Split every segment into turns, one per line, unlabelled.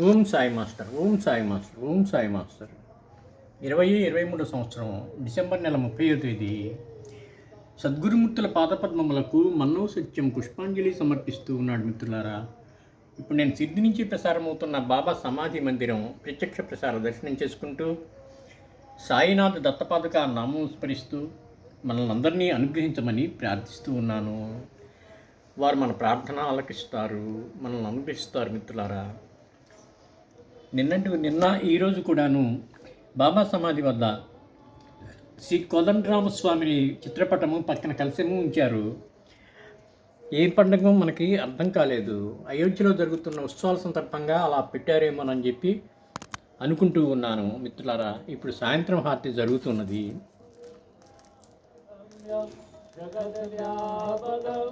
Om Sai master Om Sai master Om Sai master. ఇరవై ఇరవై మూడో సంవత్సరం డిసెంబర్ నెల ముప్పై తేదీ. సద్గురుమూర్తుల పాదపద్మములకు మన్నవ సత్యం పుష్పాంజలి సమర్పిస్తూ ఉన్నాడు మిత్రులారా. ఇప్పుడు నేను సిద్ధి నుంచి ప్రసారమవుతున్న బాబా సమాధి మందిరం ప్రత్యక్ష ప్రసార దర్శనం చేసుకుంటూ సాయినాథ్ దత్తపాదుక నామం స్మరిస్తూ మనల్ని అందరినీ అనుగ్రహించమని ప్రార్థిస్తూ ఉన్నాను. వారు మన ప్రార్థన ఆలకిస్తారు మనల్ని అనుగ్రహిస్తారు మిత్రులారా. నిన్నటి నిన్న ఈరోజు కూడాను బాబా సమాధి వద్ద శ్రీ కోదండరామస్వామిని చిత్రపటము పక్కన కలిసేము ఉంచారు. ఏ పండుగ మనకి అర్థం కాలేదు. అయోధ్యలో జరుగుతున్న ఉత్సవాల సందర్భంగా అలా పెట్టారేమోనని చెప్పి అనుకుంటూ ఉన్నాను మిత్రులారా. ఇప్పుడు సాయంత్రం హారతి జరుగుతున్నది.
జగద్వ్యాపకం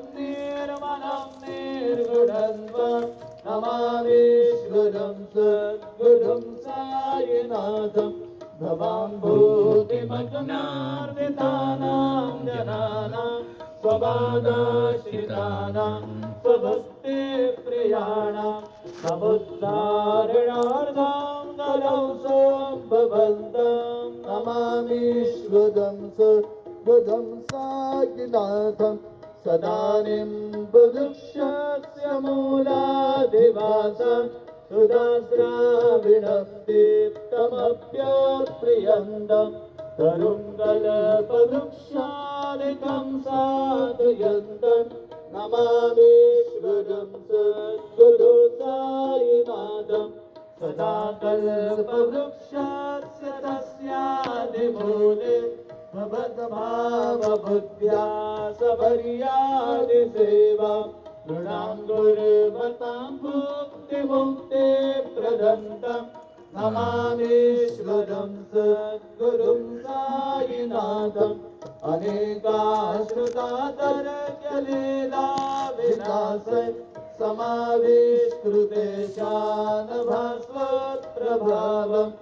भवान् भूतिमग्नार्दितानां जनानां स्वबादाश्रितानां स्वभक्ते प्रियाणां समुद्धारणार्थां नरौ सम्भवन्तां नमामीश्वदं सुदं सागिनाथं सदानिं बुदुक्षस्य मूलाधिवासम् सुदाश्राविण दीप्तमप्यप्रियन्दम् तरुङ्गल वदक्षालितं सा द्रियन्दम् सदा कल्पवृक्षस्य तस्यादिमूले भवद्भावबुद्ध्या मोले भवतभुद्या सवर्यादि सेवा शिवं ते प्रदन्तम् नमामीश्वरं सद्गुरुं सायिनाथम् अनेकाश्रुतातरचलीलाविलास समावेष्कृते शानभास्वप्रभावम्।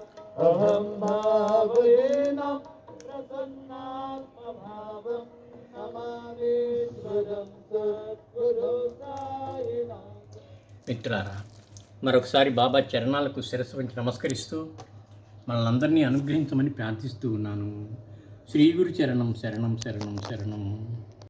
अहं भावयेन प्रसन्नात्मभावम्। नमामीश्वरं सद्गुरु सायिनाथ
मित्रांनो మరొకసారి బాబా చరణాలకు శిరస్సు వంచి నమస్కరిస్తూ మనల్ని అందరినీ అనుగ్రహించమని ప్రార్థిస్తూ ఉన్నాను. శ్రీ గురు చరణం శరణం శరణం శరణం.